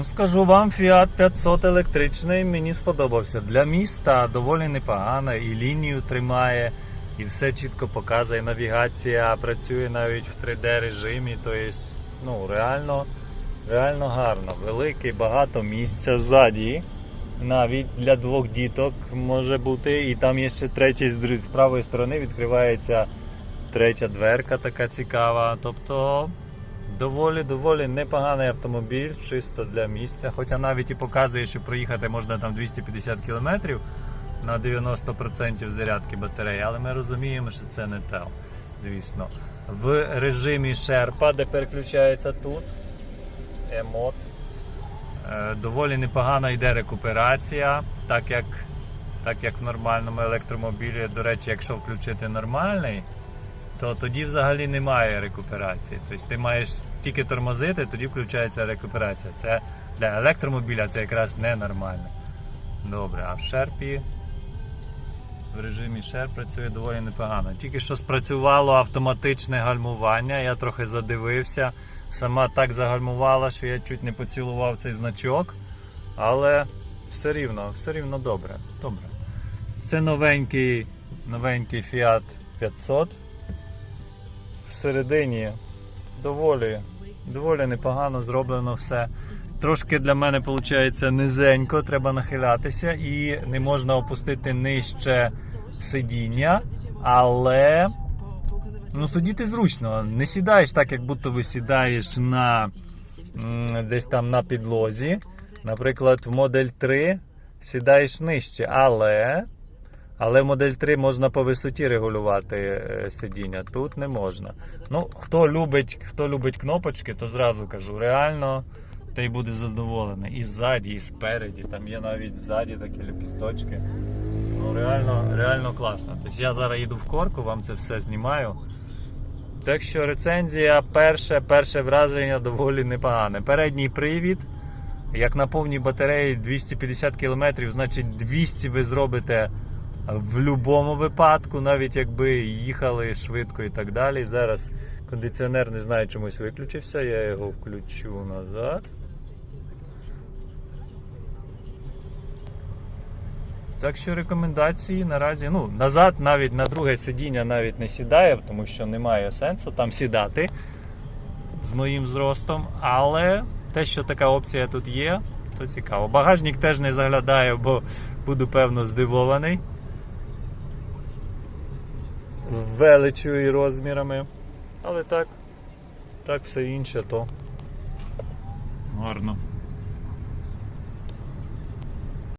Ну, скажу вам, Fiat 500 електричний мені сподобався. Для міста доволі непогано, і лінію тримає, і все чітко показує. Навігація працює навіть в 3D режимі. Тобто, ну, реально, реально гарно. Великий, багато місця ззаді. Навіть для двох діток може бути. І там є ще третя з з правої сторони відкривається третя дверка така цікава. Тобто доволі доволі непоганий автомобіль, чисто для місця. Хоча навіть і показує, що проїхати можна там 250 км на 90% зарядки батареї, але ми розуміємо, що це не те, звісно. В режимі Шерпа, де переключається тут, емот. Е, Доволі непогано йде рекуперація, так як, так як в нормальному електромобілі. До речі, якщо включити нормальний, то тоді взагалі немає рекуперації. Тобто ти маєш тільки тормозити, тоді включається рекуперація. Це для електромобіля це якраз ненормально. Добре, а в шерпі в режимі шер працює доволі непогано. Тільки що спрацювало автоматичне гальмування, я трохи задивився. Сама так загальмувала, що я чуть не поцілував цей значок. Але все рівно, все рівно добре. добре. Це новенький, новенький Fiat 500 всередині доволі, доволі непогано зроблено все. Трошки для мене виходить низенько, треба нахилятися і не можна опустити нижче сидіння, але ну, сидіти зручно. Не сідаєш так, як будто ви сідаєш на десь там на підлозі. Наприклад, в модель 3 сідаєш нижче, але але модель 3 можна по висоті регулювати е, сидіння. Тут не можна. Ну, хто любить, хто любить кнопочки, то зразу кажу, реально той буде задоволений. І ззаді, і спереді. Там є навіть ззаді такі ліпісточки. Ну, реально, реально класно. Тобто я зараз їду в корку, вам це все знімаю. Так що рецензія перше, перше враження доволі непогане. Передній привід. Як на повній батареї 250 км, значить 200 ви зробите в будь-якому випадку, навіть якби їхали швидко і так далі. Зараз кондиціонер не знаю чомусь виключився, я його включу назад. Так що рекомендації наразі, ну, назад навіть на друге сидіння навіть не сідає, тому що немає сенсу там сідати з моїм зростом. Але те, що така опція тут є, то цікаво. Багажник теж не заглядаю, бо буду певно здивований. Величю і розмірами. Але так, так все інше, то гарно.